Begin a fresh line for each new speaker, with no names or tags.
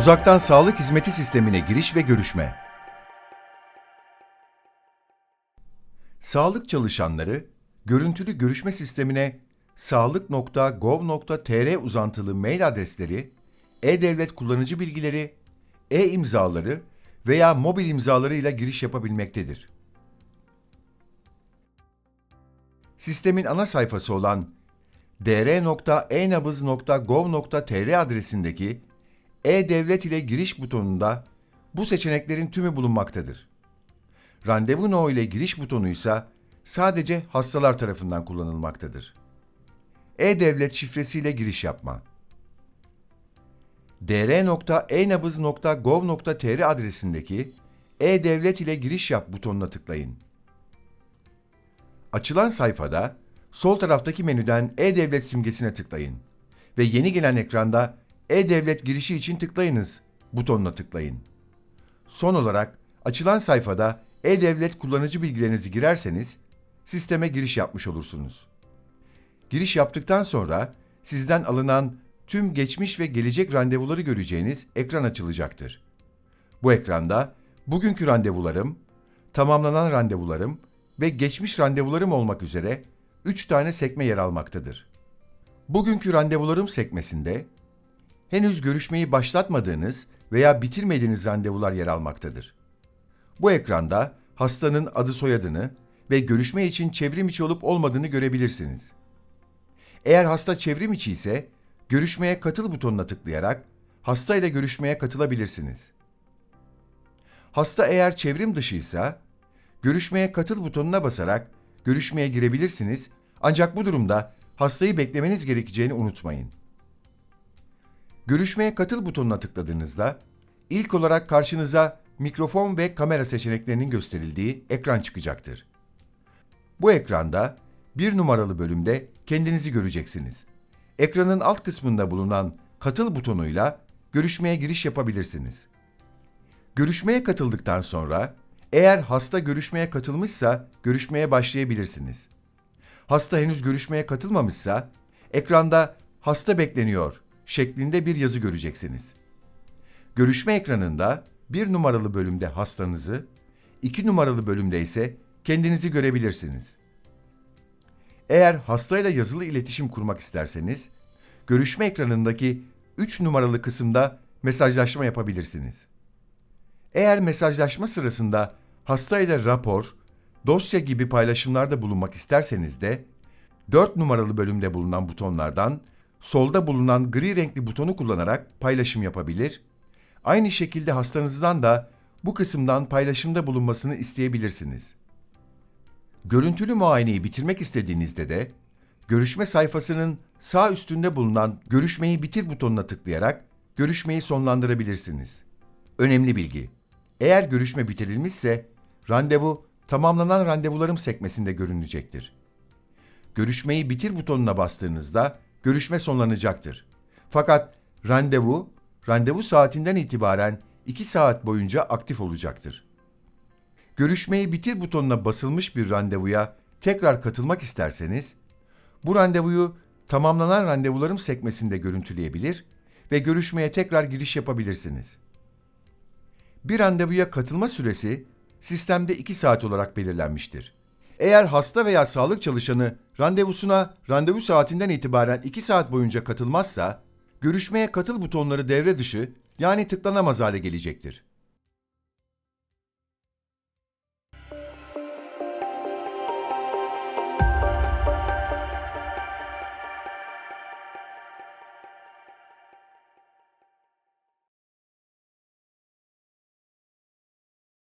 Uzaktan sağlık hizmeti sistemine giriş ve görüşme. Sağlık çalışanları görüntülü görüşme sistemine sağlık.gov.tr uzantılı mail adresleri, e-devlet kullanıcı bilgileri, e-imzaları veya mobil imzalarıyla giriş yapabilmektedir. Sistemin ana sayfası olan dr.enabız.gov.tr adresindeki e-devlet ile giriş butonunda bu seçeneklerin tümü bulunmaktadır. Randevu no ile giriş butonu ise sadece hastalar tarafından kullanılmaktadır. E-devlet şifresiyle giriş yapma. dr.enabız.gov.tr adresindeki e-devlet ile giriş yap butonuna tıklayın. Açılan sayfada sol taraftaki menüden e-devlet simgesine tıklayın ve yeni gelen ekranda e-devlet girişi için tıklayınız butonuna tıklayın. Son olarak açılan sayfada e-devlet kullanıcı bilgilerinizi girerseniz sisteme giriş yapmış olursunuz. Giriş yaptıktan sonra sizden alınan tüm geçmiş ve gelecek randevuları göreceğiniz ekran açılacaktır. Bu ekranda bugünkü randevularım, tamamlanan randevularım ve geçmiş randevularım olmak üzere 3 tane sekme yer almaktadır. Bugünkü randevularım sekmesinde henüz görüşmeyi başlatmadığınız veya bitirmediğiniz randevular yer almaktadır. Bu ekranda hastanın adı soyadını ve görüşme için çevrim içi olup olmadığını görebilirsiniz. Eğer hasta çevrim içi ise görüşmeye katıl butonuna tıklayarak hasta ile görüşmeye katılabilirsiniz. Hasta eğer çevrim dışıysa görüşmeye katıl butonuna basarak görüşmeye girebilirsiniz ancak bu durumda hastayı beklemeniz gerekeceğini unutmayın. Görüşmeye katıl butonuna tıkladığınızda ilk olarak karşınıza mikrofon ve kamera seçeneklerinin gösterildiği ekran çıkacaktır. Bu ekranda bir numaralı bölümde kendinizi göreceksiniz. Ekranın alt kısmında bulunan katıl butonuyla görüşmeye giriş yapabilirsiniz. Görüşmeye katıldıktan sonra eğer hasta görüşmeye katılmışsa görüşmeye başlayabilirsiniz. Hasta henüz görüşmeye katılmamışsa ekranda hasta bekleniyor şeklinde bir yazı göreceksiniz. Görüşme ekranında bir numaralı bölümde hastanızı, iki numaralı bölümde ise kendinizi görebilirsiniz. Eğer hastayla yazılı iletişim kurmak isterseniz, görüşme ekranındaki 3 numaralı kısımda mesajlaşma yapabilirsiniz. Eğer mesajlaşma sırasında hastayla rapor, dosya gibi paylaşımlarda bulunmak isterseniz de 4 numaralı bölümde bulunan butonlardan solda bulunan gri renkli butonu kullanarak paylaşım yapabilir, aynı şekilde hastanızdan da bu kısımdan paylaşımda bulunmasını isteyebilirsiniz. Görüntülü muayeneyi bitirmek istediğinizde de görüşme sayfasının sağ üstünde bulunan görüşmeyi bitir butonuna tıklayarak görüşmeyi sonlandırabilirsiniz. Önemli bilgi. Eğer görüşme bitirilmişse randevu tamamlanan randevularım sekmesinde görünecektir. Görüşmeyi bitir butonuna bastığınızda görüşme sonlanacaktır. Fakat randevu, randevu saatinden itibaren 2 saat boyunca aktif olacaktır. Görüşmeyi bitir butonuna basılmış bir randevuya tekrar katılmak isterseniz, bu randevuyu tamamlanan randevularım sekmesinde görüntüleyebilir ve görüşmeye tekrar giriş yapabilirsiniz. Bir randevuya katılma süresi sistemde 2 saat olarak belirlenmiştir. Eğer hasta veya sağlık çalışanı randevusuna randevu saatinden itibaren 2 saat boyunca katılmazsa, görüşmeye katıl butonları devre dışı yani tıklanamaz hale gelecektir.